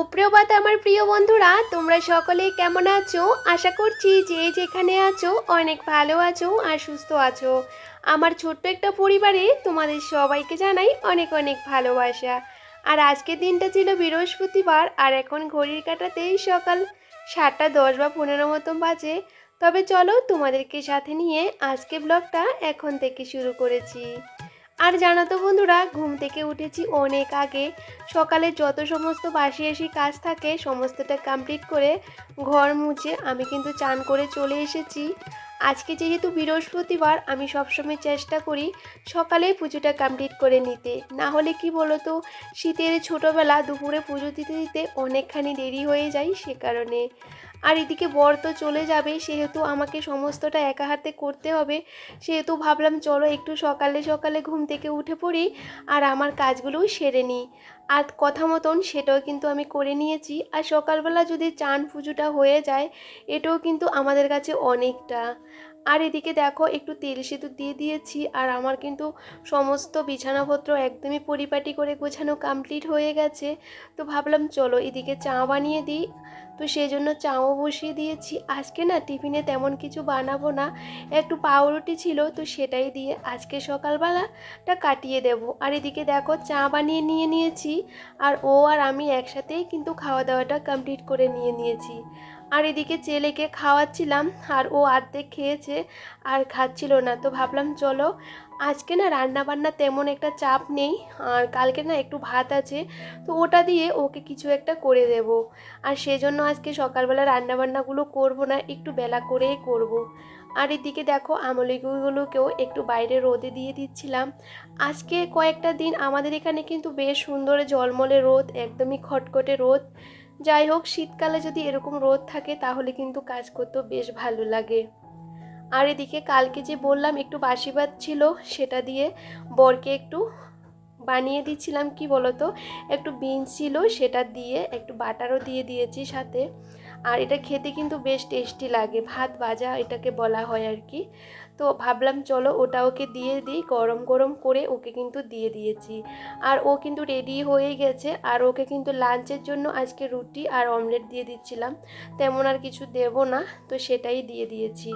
সুপ্রভাত আমার প্রিয় বন্ধুরা, তোমরা সকলে কেমন আছো? আশা করছি যে যেখানে আছো অনেক ভালো আছো আর সুস্থ আছো। আমার ছোট্ট একটা পরিবারে তোমাদের সবাইকে জানাই অনেক অনেক ভালোবাসা। আর আজকের দিনটা ছিল বৃহস্পতিবার আর এখন ঘড়ির কাটাতেই সকাল সাতটা দশ বা পনেরো মতন বাজে। তবে চলো তোমাদেরকে সাথে নিয়ে আজকে ব্লগটা এখন থেকে শুরু করেছি। আর জানো তো বন্ধুরা, ঘুম থেকে উঠেছি অনেক আগে। সকালে যত সমস্ত বাসি এসি কাজ থাকে, সমস্তটা কমপ্লিট করে ঘর মুছে আমি কিন্তু চান করে চলে এসেছি। আজকে যেহেতু বৃহস্পতিবার, আমি সবসময় চেষ্টা করি সকালে পুজোটা কমপ্লিট করে নিতে। না হলে কি বলো তো শীতের ছোটোবেলা দুপুরে পুজো দিতে দিতে অনেকখানি দেরি হয়ে যায় সে কারণে। আর এদিকে বর তো চলে যাবে, সেহেতু আমাকে সমস্তটা একা হাতে করতে হবে। সেহেতু ভাবলাম, চলো একটু সকালে সকালে ঘুম থেকে উঠে পড়ি আর আমার কাজগুলোও সেরে নিই। আর কথা মতন সেটাও কিন্তু আমি করে নিয়েছি। আর সকালবেলা যদি চান পুজোটা হয়ে যায়, এটাও কিন্তু আমাদের কাছে অনেকটা। আর এদিকে দেখো, একটু তেল সেতু দিয়ে দিয়েছি, আর আমার কিন্তু সমস্ত বিছানাপত্র একদমই পরিপাটি করে গোছানো কমপ্লিট হয়ে গেছে। তো ভাবলাম, চলো এদিকে চা বানিয়ে দিই। তো সেই জন্য চাও বসিয়ে দিয়েছি। আজকে না টিফিনে তেমন কিছু বানাবো না। একটু পাউরুটি ছিল তো সেটাই দিয়ে আজকে সকালবেলাটা কাটিয়ে দেব। আর এদিকে দেখো চা বানিয়ে নিয়ে নিয়েছি। আর ও আর আমি একসাথেই কিন্তু খাওয়া দাওয়াটা কমপ্লিট করে নিয়ে নিয়েছি। আর এদিকে ছেলেকে খাওয়াচ্ছিলাম আর ও আর্ধেক খেয়েছে আর খাচ্ছিল না। তো ভাবলাম চলো আজকে না রান্না বান্না তেমন একটা চাপ নেই, আর কালকে না একটু ভাত আছে, তো ওটা দিয়ে ওকে কিছু একটা করে দেব। আর সেজন্য আজকে সকালবেলা রান্নাবান্নাগুলো করব না, একটু বেলা করেই করব। আর এদিকে দেখো আমলিগুলোকেও একটু বাইরে রোদে দিয়ে দিচ্ছিলাম। আজকে কয়েকটা দিন আমাদের এখানে কিন্তু বেশ সুন্দর জলমলে রোদ, একদমই খটখটে রোদ। যাই হোক, শীতকালে যদি এরকম রোদ থাকে তাহলে কিন্তু কাজ করতেও বেশ ভালো লাগে। আর এদিকে কালকে যে বললাম একটু বাসি ছিল সেটা দিয়ে বরকে একটু বানিয়ে দিচ্ছিলাম, কি বলতো? একটু বিন ছিল, সেটা দিয়ে একটু বাটারও দিয়ে দিয়েছি সাথে। আর এটা খেতে কিন্তু বেশ টেস্টি লাগে, ভাত ভাজা এটাকে বলা হয় আর কি। তো ভাবলাম চলো ওটা ওকে দিয়ে দিই, গরম গরম করে ওকে কিন্তু দিয়ে দিয়েছি। আর ও কিন্তু রেডি হয়ে গেছে, আর ওকে কিন্তু লাঞ্চের জন্য আজকে রুটি আর অমলেট দিয়ে দিচ্ছিলাম। তেমন আর কিছু দেব না, তো সেটাই দিয়ে দিয়েছি।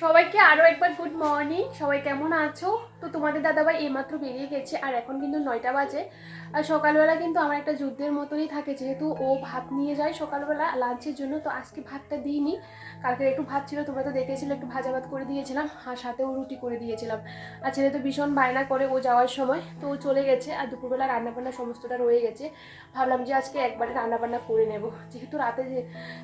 সবাইকে আরও একবার গুড মর্নিং সবাই কেমন আছো? তো তোমাদের দাদাভাই এইমাত্র বেরিয়ে গেছে, আর এখন কিন্তু নয়টা বাজে। আর সকালবেলা কিন্তু আমার একটা যুদ্ধের মতনই থাকে, যেহেতু ও ভাত নিয়ে যায় সকালবেলা লাঞ্চের জন্য, তো আজকে ভাতটা দিইনি। কালকে একটু ভাত ছিল, তোমরা তো দেখেছিলে, একটু ভাজা ভাত করে দিয়েছিলাম, আর সাথেও রুটি করে দিয়েছিলাম। আর ছেলে তো ভীষণ বায়না করে ও যাওয়ার সময়, তো ও চলে গেছে, আর দুপুরবেলা রান্নাবান্না সমস্তটা রয়ে গেছে। ভাবলাম যে আজকে একবারে রান্নাবান্না করে নেব, যেহেতু রাতে যে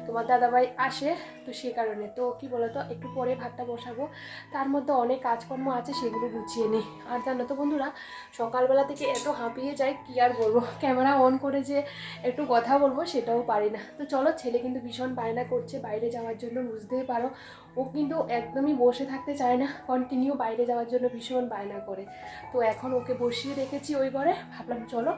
তোমার দাদাভাই আসে, তো সে কারণে। তো কি বলতো, একটু পরে ভাতটা বসাবো। তার মধ্যে অনেক কাজকর্ম আছে, সেগুলো গুছিয়ে নিই আর জানো তো বন্ধুরা, সকালবেলা থেকে এত হাঁপিয়ে যাই, কি আর বলব? ক্যামেরা অন করে যে একটু কথা বলব, সেটাও পারি না। তো চলো, ছেলে কিন্তু ভীষণ বায়না করছে, বাইরে যাওয়ার জন্য বুঝতেই পারো। ও কিন্তু একদমই বসে থাকতে চায় না কন্টিনিউ বাইরে যাওয়ার জন্য ভীষণ বায়না করে। তো এখন ওকে বসিয়ে রেখেছি ওই ঘরে, ভাবলাম চলো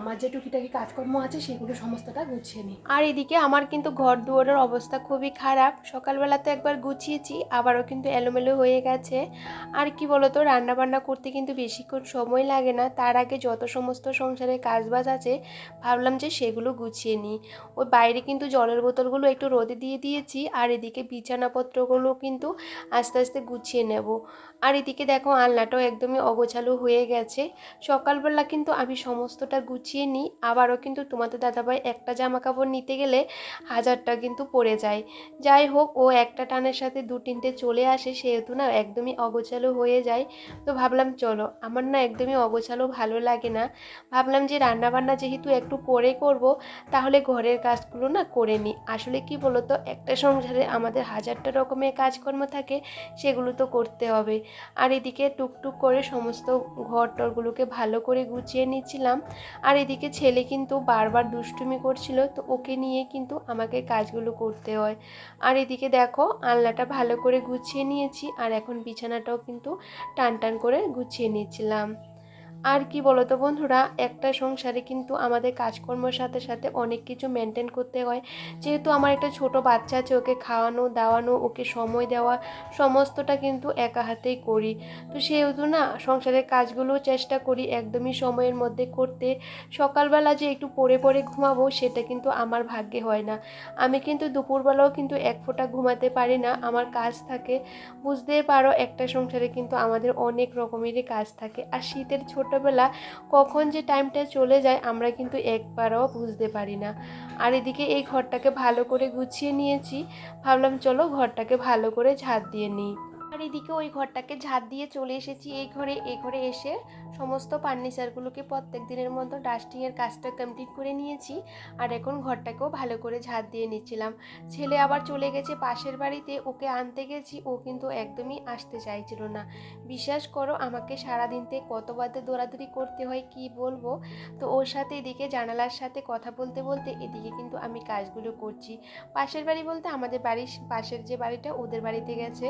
আমার যে টুকিটাকি কাজকর্ম আছে সেগুলো সমস্তটা গুছিয়ে নিই। আর এদিকে আমার কিন্তু ঘর দুয়ারের অবস্থা খুবই খারাপ, সকালবেলা তো একবার গুছিয়েছি, আবারও কিন্তু এলোমেলো হয়ে গেছে। আর কি বলতো রান্না বান্না করতে কিন্তু বেশিক্ষণ সময় লাগে না, তার আগে যত সমস্ত সংসারের কাজবাজ আছে, ভাবলাম যে সেগুলো গুছিয়ে নিই। ওই বাইরে কিন্তু জলের বোতলগুলো একটু রোদে দিয়ে দিয়েছি, আর এদিকে বিছানাপত্রগুলো কিন্তু আস্তে আস্তে গুছিয়ে নেব। আর এদিকে দেখো আলনাটাও একদমই অগোছালো হয়ে গেছে। সকালবেলা কিন্তু আমি সমস্তটা গুছিয়ে নিই। আবারও কিন্তু তোমাদের দাদাভাই একটা জামা কাপড় নিতে গেলে হাজারটা কিন্তু পড়ে যায়। যাই হোক, ও একটা টানের সাথে দু তিনটে চলে আসে, সেহেতু না একদমই অগোছালো হয়ে যায়। তো ভাবলাম, চলো, আমার না একদমই অগোছালো ভালো লাগে না। ভাবলাম যে রান্নাবান্না যেহেতু একটু পরে করব, তাহলে ঘরের কাজগুলো না করে নিই। আসলে কি বলতো, একটা সংসারে আমাদের হাজারটা রকমের কাজকর্ম থাকে, সেগুলো তো করতে হবে। আর এদিকে টুকটুক করে সমস্ত ঘর টরগুলোকে ভালো করে গুছিয়ে নিচ্ছিলাম। আর এদিকে ছেলে কিন্তু বারবার দুষ্টুমি করছিল, তো ওকে নিয়ে কিন্তু আমাকে কাজগুলো করতে হয়। আর এদিকে দেখো, আলনাটা ভালো করে গুছিয়ে নিয়েছি, আর এখন বিছানাটাও কিন্তু টান টান করে গুছিয়ে নিচ্ছিলাম। আর কি বলো তো বন্ধুরা, একটা সংসারে কিন্তু আমাদের কাজকর্মের সাথে সাথে অনেক কিছু মেনটেন করতে হয়। যেহেতু আমার একটা ছোট বাচ্চা আছে, ওকে খাওয়ানো, দাওয়ানো, ওকে সময় দেওয়া, সমস্তটা কিন্তু একা হাতেই করি। তো সেহেতু না, সংসারের কাজগুলো চেষ্টা করি একদমই সময়ের মধ্যে করতে। সকালবেলা যে একটু পরে পরে ঘুমাবো, সেটা কিন্তু আমার ভাগ্যে হয় না। আমি কিন্তু দুপুরবেলাও কিন্তু এক ফোঁটা ঘুমাতে পারি না, আমার কাজ থাকে। বুঝতেই পারো, একটা সংসারে কিন্তু আমাদের অনেক রকমেরই কাজ থাকে। আর শীতের ছোটোবেলা কখন যে টাইমটা চলে যায়, আমরা কিন্তু একবারও বুঝতে পারি না। আর এদিকে এই ঘরটাকে ভালো করে গুছিয়ে নিয়েছি। ভাবলাম, চলো ঘরটাকে ভালো করে ঝাঁট দিয়ে নিই। আর এদিকে ওই ঘরটাকে ঝাঁট দিয়ে চলে এসেছি। এই ঘরে এই ঘরে এসে সমস্ত ফার্নিচারগুলোকে প্রত্যেক দিনের মতো ডাস্টিংয়ের কাজটা কমপ্লিট করে নিয়েছি আর এখন ঘরটাকেও ভালো করে ঝাঁট দিয়ে নিচ্ছিলাম। ছেলে আবার চলে গেছে পাশের বাড়িতে, ওকে আনতে গেছি, ও কিন্তু একদমই আসতে চাইছিল না। বিশ্বাস করো, আমাকে সারাদিনতে কত বাদে দৌড়াদৌড়ি করতে হয়, কি বলব? তো ওর সাথে এদিকে জানালার সাথে কথা বলতে বলতে এদিকে কিন্তু আমি কাজগুলো করছি। পাশের বাড়ি বলতে আমাদের বাড়ির পাশের যে বাড়িটা, ওদের বাড়িতে গেছে।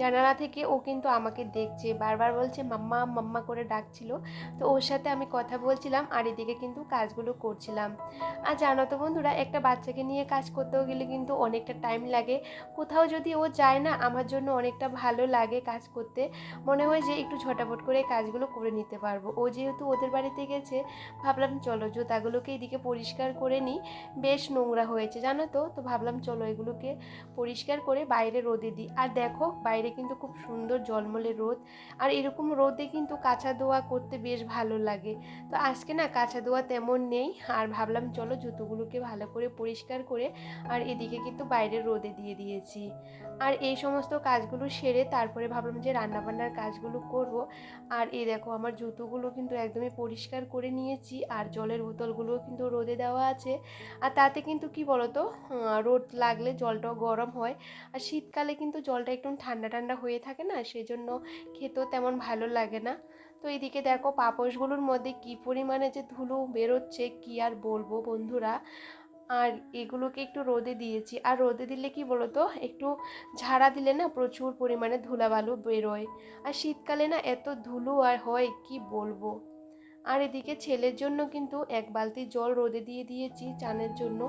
জানালা থেকে ও কিন্তু আমাকে দেখছে, বারবার বলছে, মাম্মা মাম্মা করে ডাকছিল। তো ওর সাথে আমি কথা বলছিলাম আর এদিকে কিন্তু কাজগুলো করছিলাম। আর জানো তো বন্ধুরা, একটা বাচ্চাকে নিয়ে কাজ করতেও গেলে কিন্তু অনেকটা টাইম লাগে। কোথাও যদি ও যায় না, আমার জন্য অনেকটা ভালো লাগে কাজ করতে। মনে হয় যে একটু ঝটাপট করে কাজগুলো করে নিতে পারব। ও যেহেতু ওদের বাড়িতে গেছে, ভাবলাম চলো জুতাগুলোকে এদিকে পরিষ্কার করে নিই। বেশ নোংরা হয়েছে, জানো তো? তো ভাবলাম চলো এগুলোকে পরিষ্কার করে বাইরে রোদে দিই। আর দেখো, বাইরে কিন্তু খুব সুন্দর জলমলে রোদ। আর এরকম রোদে কিন্তু কাঁচা দোয়া করতে বেশ ভালো লাগে। তো আজকে না কাঁচা দোয়া তেমন নেই। আর ভাবলাম চলো জুতোগুলোকে ভালো করে পরিষ্কার করে আর এদিকে কিন্তু বাইরে রোদে দিয়ে দিয়েছি। আর এই সমস্ত কাজগুলো সেরে তারপরে ভাবলাম যে রান্নাবান্নার কাজগুলো করব। আর এই দেখো আমার জুতোগুলো কিন্তু একদমই পরিষ্কার করে নিয়েছি। আর জলের বোতলগুলোও কিন্তু রোদে দেওয়া আছে। আর তাতে কিন্তু কি বলতো? রোদ লাগলে জলটাও গরম হয়। আর শীতকালে কিন্তু জলটা একটু ঠান্ডা ঠান্ডা হয়ে থাকে না সেজন্য খেতেও তেমন ভালো লাগে না। তো এদিকে দেখো পাপসগুলোর মধ্যে কি পরিমাণে যে ধুলো বেরোচ্ছে কি আর বলব বন্ধুরা? আর এগুলোকে একটু রোদে দিয়েছি। আর রোদে দিলে কি বলতো? একটু ঝাড়া দিলে না প্রচুর পরিমাণে ধুলাবালু বেরোয়। আর শীতকালে না এত ধুলো আর হয় কি বলব? আর এদিকে ছেলের জন্য কিন্তু এক বালতি জল রোদে দিয়ে দিয়েছি চানের জন্য।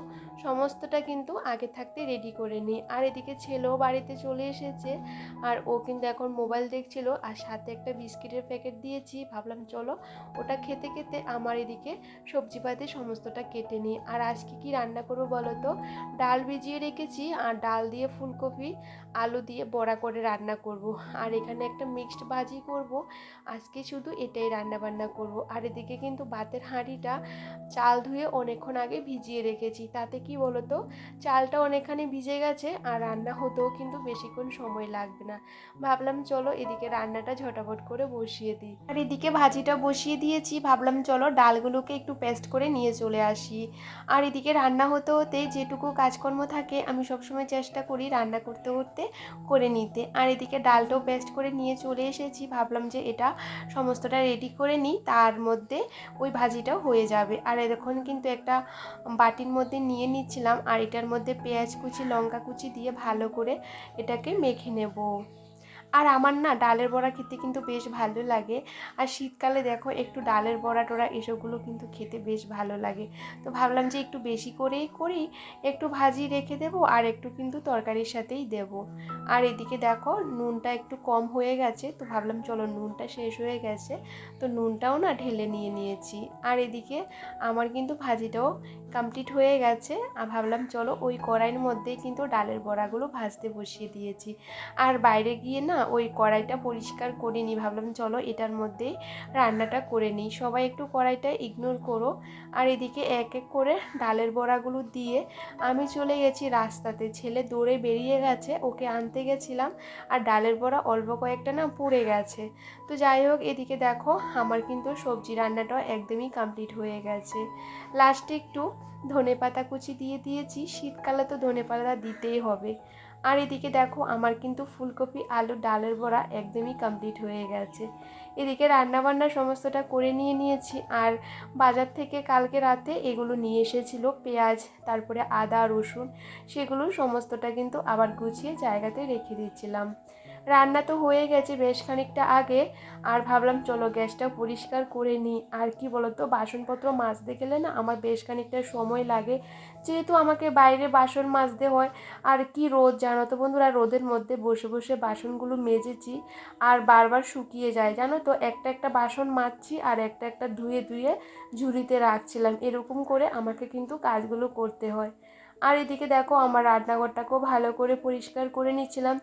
সমস্তটা কিন্তু আগে থাকতে রেডি করে নিই। আর এদিকে ছেলেও বাড়িতে চলে এসেছে। আর ও কিন্তু এখন মোবাইল দেখছিল। আর সাথে একটা বিস্কিটের প্যাকেট দিয়েছি। ভাবলাম, চলো, ওটা খেতে খেতে আমার এদিকে সবজি সবজিপাতি সমস্তটা কেটে নিই। আর আজকে কি রান্না করব বলো তো? ডাল ভিজিয়ে রেখেছি। আর ডাল দিয়ে ফুলকপি, আলু দিয়ে বড়া করে রান্না করব। আর এখানে একটা মিক্সড ভাজি করব। আজকে শুধু এটাই রান্না বান্না করব। আর এদিকে কিন্তু ভাতের হাঁড়িটা চাল ধুয়ে অনেকক্ষণ আগে ভিজিয়ে রেখেছি। তাতে কি বলতো? চালটা অনেকখানি ভিজে গেছে আর রান্না হতেও কিন্তু বেশিক্ষণ সময় লাগবে না। ভাবলাম চলো এদিকে রান্নাটা ঝটাপট করে বসিয়ে দিই। আর এদিকে ভাজিটা বসিয়ে দিয়েছি। ভাবলাম চলো ডালগুলোকে একটু পেস্ট করে নিয়ে চলে আসি। আর এদিকে রান্না হতে হতে যেটুকু কাজকর্ম থাকে আমি সবসময় চেষ্টা করি রান্না করতে করতে করে নিতে। আর এদিকে ডালটাও পেস্ট করে নিয়ে চলে এসেছি। ভাবলাম যে এটা সমস্তটা রেডি করে নিই। তার মধ্যে ওই ভাজিটাও হয়ে যাবে। আর এখন কিন্তু একটা বাটির মধ্যে নিয়ে নিচ্ছিলাম, আর এটার মধ্যে পেঁয়াজ কুচি, লঙ্কা কুচি দিয়ে ভালো করে এটাকে মেখে নেব। আর আমার না ডালের বড়া খেতে কিন্তু বেশ ভালো লাগে। আর শীতকালে দেখো একটু ডালের বড়া টোড়া এসবগুলো কিন্তু খেতে বেশ ভালো লাগে। তো ভাবলাম যে একটু বেশি করেই করি, একটু ভাজি রেখে দেব আর একটু কিন্তু তরকারির সাথেই দেব। আর এদিকে দেখো নুনটা একটু কম হয়ে গেছে, তো ভাবলাম চলো নুনটা শেষ হয়ে গেছে, তো নুনটাও না ঢেলে নিয়ে নিয়েছি। আর এদিকে আমার কিন্তু ভাজিটাও কমপ্লিট হয়ে গেছে। আর ভাবলাম, চলো ওই কড়াইয়ের মধ্যেই কিন্তু ডালের বড়াগুলো ভাজতে বসিয়ে দিয়েছি। আর বাইরে গিয়ে না, ওই কড়াইটা পরিষ্কার করে নিই। ভাবলাম, চলো এটার মধ্যেই রান্নাটা করে নিই। সবাই একটু কড়াইটা ইগনোর করো। আর এদিকে এক এক করে ডালের বড়াগুলো দিয়ে আমি চলে গেছি রাস্তাতে। ছেলে দৌড়ে বেরিয়ে গেছে, ওকে আনতে গেছিলাম। আর ডালের বড়া অল্প কয়েকটা না পড়ে গেছে। তো যাই হোক, এদিকে দেখো, আমার কিন্তু সবজি রান্নাটাও একদমই কমপ্লিট হয়ে গেছে। লাস্টে একটু ধনে পাতা কুচি দিয়ে দিয়েছি, শীতকালে তো ধনে পাতা দিতেই হবে। আর এদিকে দেখো, আমার কিন্তু ফুলকপি, আলু, ডালের বড়া একদমই কমপ্লিট হয়ে গেছে। এদিকে রান্নাবান্না সমস্তটা করে নিয়ে নিয়েছি, আর বাজার থেকে কালকে রাতে এগুলো নিয়ে এসেছিল, পেঁয়াজ, তারপরে আদা, রসুন, সেগুলো সমস্তটা কিন্তু আবার গুছিয়ে জায়গাতে রেখে দিচ্ছিলাম রান্না তো হয়ে গেছে বেশ খানিকটা আগে। আর ভাবলাম, চলো গ্যাসটা পরিষ্কার করে নিই। আর কি বলতো, বাসনপত্র মাজতে গেলে না আমার বেশ খানিকটা সময় লাগে। যেহেতু আমাকে বাইরে বাসন মাজতে হয়, আর কি রোদ জানো তো বন্ধুরা, রোদের মধ্যে বসে বসে বাসনগুলো মেজেছি আর বারবার শুকিয়ে যায়, জানো তো? একটা একটা বাসন মাজছি আর একটা একটা ধুয়ে ধুয়ে ঝুড়িতে রাখছিলাম। এরকম করে আমাকে কিন্তু কাজগুলো করতে হয়। আর এদিকে দেখো, আমার রান্নাঘরটাকেও ভালো করে পরিষ্কার করে নিচ্ছিলাম।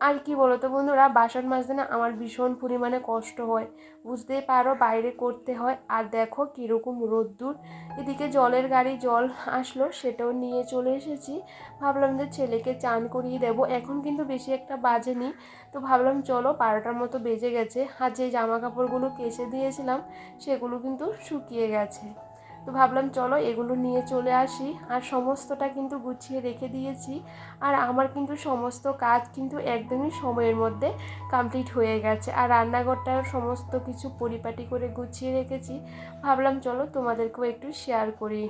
আর কি বলো তো বন্ধুরা, বাসন মাজতে না আমার ভীষণ পরিমাণে কষ্ট হয়। বুঝতেই পারো বাইরে করতে হয়। আর দেখো কীরকম রোদ্দুর। এদিকে জলের গাড়ি জল আসলো, সেটাও নিয়ে চলে এসেছি। ভাবলাম যে ছেলেকে চান করিয়ে দেবো। এখন কিন্তু বেশি একটা বাজেনি তো ভাবলাম চলো বারোটার মতো বেজে গেছে। আর যে জামা কাপড়গুলো কেচে দিয়েছিলাম, সেগুলো কিন্তু শুকিয়ে গেছে। তো ভাবলাম চলো এগুলো নিয়ে চলে আসি। আর সমস্তটা কিন্তু গুছিয়ে রেখে দিয়েছি। আর আমার কিন্তু সমস্ত কাজ কিন্তু একদমই সময়ের মধ্যে কমপ্লিট হয়ে গেছে। আর রান্নাঘরটার সমস্ত কিছু পরিপাটি করে গুছিয়ে রেখেছি। ভাবলাম চলো তোমাদেরকেও একটু শেয়ার করি।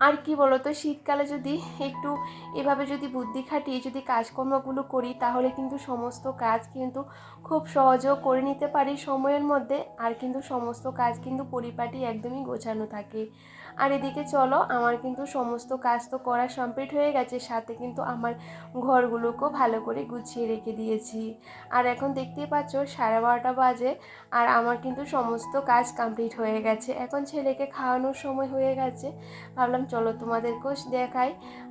আর কি বলতো, শীতকালে যদি একটু এভাবে যদি বুদ্ধি খাটিয়ে যদি কাজকর্মগুলো করি, তাহলে কিন্তু সমস্ত কাজ কিন্তু খুব সহজেও করে নিতে পারি সময়ের মধ্যে। আর কিন্তু সমস্ত কাজ কিন্তু পরিপাটি একদমই গোছানো থাকে। আর এদিকে চলো, আমার কিন্তু সমস্ত কাজ তো করা কমপ্লিট হয়ে গেছে, সাথে কিন্তু আমার ঘরগুলোকেও ভালো করে গুছিয়ে রেখে দিয়েছি। আর এখন দেখতেই পাচ্ছ, সাড়ে বারোটা বাজে আর আমার কিন্তু সমস্ত কাজ কমপ্লিট হয়ে গেছে। এখন ছেলেকে খাওয়ানোর সময় হয়ে গেছে, ভাবলাম চলো তোমাদেরকেও দেখাই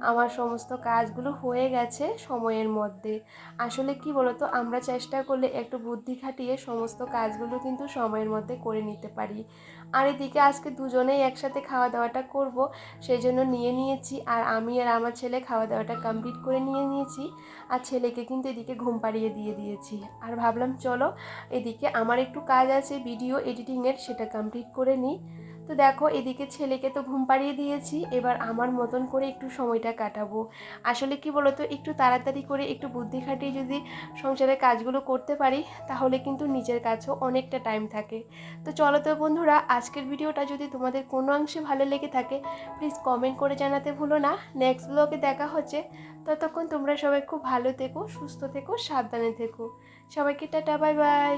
আমার সমস্ত কাজগুলো হয়ে গেছে সময়ের মধ্যে। আসলে কি বলতো, আমরা চেষ্টা করলে একটু বুদ্ধি খাটিয়ে সমস্ত কাজগুলো কিন্তু সময়ের মধ্যে করে নিতে পারি। আর এদিকে আজকে দুজনেই একসাথে খাওয়া দাওয়াটা করব। সেই জন্য নিয়ে নিয়েছি। আর আমি আর আমার ছেলে খাওয়া দাওয়াটা কমপ্লিট করে নিয়ে নিয়েছি। আর ছেলেকে কিন্তু এদিকে ঘুম পাড়িয়ে দিয়ে দিয়েছি। আর ভাবলাম, চলো এদিকে আমার একটু কাজ আছে ভিডিও এডিটিংয়ের সেটা কমপ্লিট করে নিই। তো দেখো, এদিকে ছেলেকে তো ঘুম পাড়িয়ে দিয়েছি, এবার আমার মতন করে একটু সময়টা কাটাবো। আসলে কি বলতো, একটু তাড়াতাড়ি করে একটু বুদ্ধি খাটিয়ে যদি সংসারের কাজগুলো করতে পারি, তাহলে কিন্তু নিজের কাছেও অনেকটা টাইম থাকে। তো চলো তো বন্ধুরা, আজকের ভিডিওটা যদি তোমাদের কোনো অংশে ভালো লেগে থাকে প্লিজ কমেন্ট করে জানাতে ভুলো না। নেক্সট ব্লগে দেখা হচ্ছে। ততক্ষণ তোমরা সবাই খুব ভালো থেকো, সুস্থ থেকো, সাবধানে থেকো। সবাইকে টাটা বাই বাই